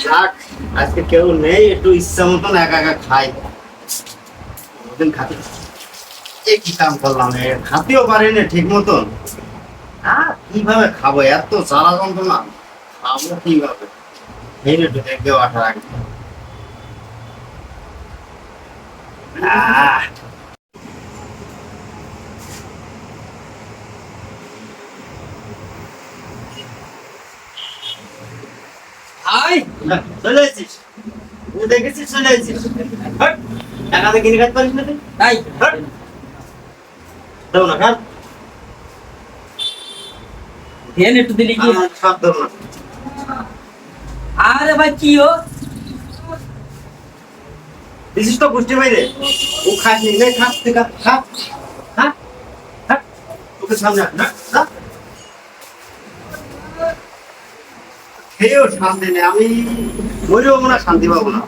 যাক আজকে কেউ নেই, একটু ইচ্ছা মতন একা একা খাই। ওদিন খাতে এ কি কাম করলাম খাতেও পারি ঠিক মতন। আর কীভাবে খাব? এত জ্বালা যন্ত্রণা। খাব কীভাবে? এই রে ঢুকে কেউ আঠা আই চলে এসেছিস। তুই দেখেছিস চলে এসেছিস। হট, টাকাতে কিনে খাতে পারিস না তুই। আই হট। না খান দেন একটু দিলি কি সব দেবো না। আরে ভাই কি ও? দিছিস তো গোষ্ঠী বাইরে ও খাস নি নে খা তুই খা খা। খা খা তোকে সামনে না। খেয়েও শান্তি নেই। আমি মরেও হয় শান্তি পাবো না।